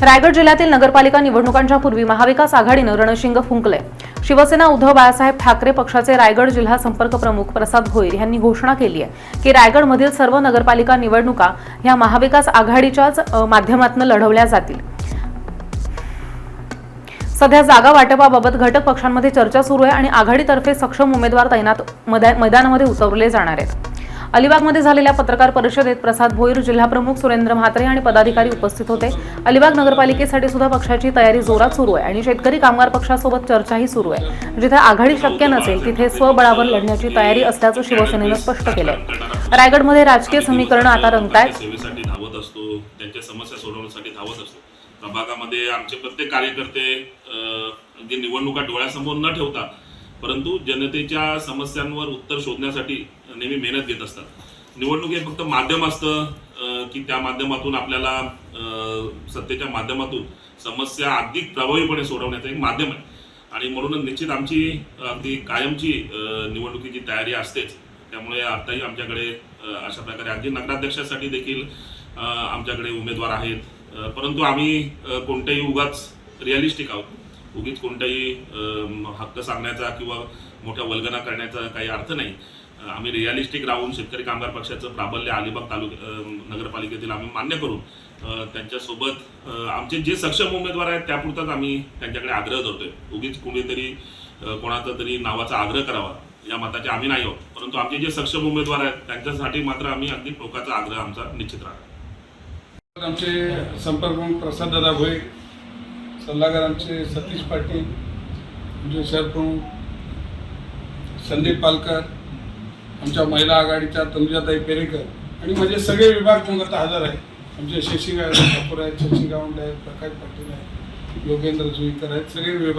रायगड जिल्ह्यातील नगरपालिका निवडणुकांच्या पूर्वी महाविकास आघाडीनं रणशिंग फुंकले. शिवसेना उद्धव बाळासाहेब ठाकरे पक्षाचे रायगड जिल्हा संपर्क प्रमुख प्रसाद भोईर यांनी घोषणा केली आहे की रायगडमधील सर्व नगरपालिका निवडणुका ह्या महाविकास आघाडीच्याच माध्यमातून लढवल्या जातील. सध्या जागा वाटपाबाबत घटक पक्षांमध्ये चर्चा सुरू आहे आणि आघाडीतर्फे सक्षम उमेदवार तैनात मैदानामध्ये उतरवले जाणार आहेत. अलिबागमध्ये झालेल्या पत्रकार परिषदेत प्रसाद भोईर जिल्हाप्रमुख सुरेंद्र म्हात्रे आणि पदाधिकारी उपस्थित होते. अलिबाग नगरपालिकेसाठी सुद्धा पक्षाची तयारी जोरात सुरू आहे आणि शेतकरी कामगार पक्षासोबत चर्चाही सुरू आहे. जिथे आघाडी शक्य नसेल तिथे स्वबळावर लढण्याची तयारी असल्याचं शिवसेनेनं स्पष्ट केलंय. रायगडमध्ये राजकीय समीकरण आता रंगतायत. सेवेसाठी असतो त्यांच्या समस्या सोडवण्यासाठी धावत असतो. प्रभागामध्ये आमचे प्रत्येक कार्यकर्ते जे म्हणजे निवडणुका डोळ्यासमोर न ठेवता परंतु जनतेच्या समस्यांवर उत्तर शोधण्यासाठी नेहमी मेहनत घेत असतात. निवडणूक हे फक्त माध्यम असतं की त्या माध्यमातून आपल्याला सत्तेच्या माध्यमातून समस्या अधिक प्रभावीपणे सोडवण्याचं एक माध्यम आहे. आणि म्हणूनच निश्चित आमची अगदी कायमची निवडणुकीची तयारी असतेच. त्यामुळे आताही आमच्याकडे अशा प्रकारे अगदी नगराध्यक्षासाठी देखील आमच्याकडे उमेदवार आहेत. परंतु आम्ही कोणत्याही उगाच रिअलिस्टिक आहोत. उगीच कोणताही हक्क सांगण्याचा किंवा मोठ्या वल्गना करण्याचा काही अर्थ नाही. आम्ही रिअलिस्टिक राहून शेतकरी कामगार पक्षाचं प्राबल्य अलिबाग तालुका नगरपालिकेतील आम्ही मान्य करून त्यांच्यासोबत आमचे जे सक्षम उमेदवार आहेत त्यापुरताच आम्ही त्यांच्याकडे आग्रह धरतोय. उगीच कुणीतरी कोणाचा तरी नावाचा आग्रह करावा या मताचे आम्ही नाही आहोत. परंतु आमचे जे सक्षम उमेदवार आहेत त्यांच्यासाठी मात्र आम्ही अगदी टोकाचा आग्रह आमचा निश्चित राहणार आमचे संपर्क प्रसाद दादा भोई सल्लागार आमचे सतीश पाटील म्हणजे सरप्रमुख संदीप पालकर आमच्या महिला आघाडीच्या तनुजाताई पेरेकर आणि माझे सगळे विभाग संघात हजर आहेत. आमचे शशिकांत ठाकूर आहेत शशी गावंड आहेत प्रकाश पाटील आहेत योगेंद्र जुईकर आहेत सगळे विभाग